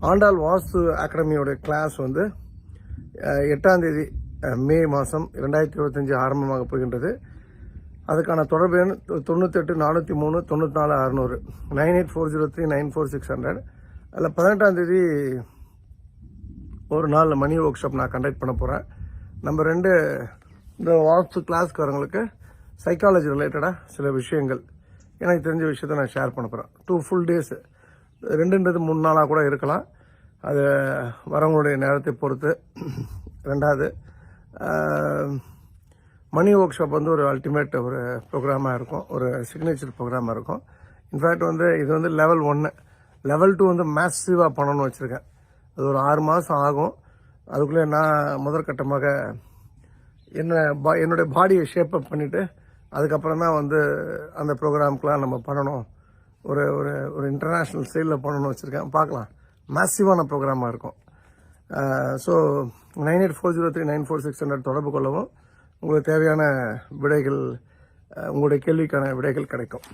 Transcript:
ஆண்டாள் வாஸ்து அகாடமியோட class வந்து எட்டாந்தேதி மே மாதம் ரெண்டாயிரத்தி இருபத்தஞ்சி ஆரம்பமாக போகின்றது. அதுக்கான தொடர்பு எண் தொ- தொண்ணூத்தெட்டு நானூற்றி மூணு தொண்ணூற்றி நாலு அறநூறு. Nine eight four zero three nine four six hundred. அதில் பதினெட்டாந்தேதி ஒரு நாள் மணி ஒர்க் ஷாப் நான் கண்டக்ட் பண்ண போகிறேன் நம்ம ரெண்டு இந்த வாஸ்து கிளாஸ்க்கு வரவங்களுக்கு சைக்காலஜி ரிலேட்டடாக சில விஷயங்கள். எனக்கு தெரிஞ்ச விஷயத்த நான் ஷேர் பண்ண போகிறேன் டூ ஃபுல் டேஸு ரெண்டுன்றது மூணு நாளாக கூட இருக்கலாம். அது வரவங்களுடைய நேரத்தை பொறுத்து. ரெண்டாவது மணி ஒர்க் ஷாப் வந்து ஒரு அல்டிமேட் ஒரு ப்ரோக்ராமாக இருக்கும். ஒரு சிக்னேச்சர் ப்ரோக்ராமாக இருக்கும். இன்ஃபேக்ட் வந்து இது வந்து லெவல் ஒன்று லெவல் டூ வந்து மேசிவாக பண்ணணும்னு வச்சுருக்கேன். அது ஒரு ஆறு மாதம் ஆகும். அதுக்குள்ளே நான் முதற்கட்டமாக என்ன பா என்னுடைய பாடியை ஷேப் அப் பண்ணிவிட்டு அதுக்கப்புறம் தான் வந்து அந்த ப்ரோக்ராமுக்கெலாம் நம்ம பண்ணணும். ஒரு ஒரு ஒரு இன்டர்நேஷ்னல் ஸ்டைலில் பண்ணணும்னு வச்சுருக்கேன். பார்க்கலாம். மேசிவான ப்ரோக்ராமாக இருக்கும். So nine eight four zero three nine four six hundred தொடர்பு கொள்ளவும். உங்களுக்கு தேவையான விடைகள் உங்களுடைய கேள்விக்கான விடைகள் கிடைக்கும்.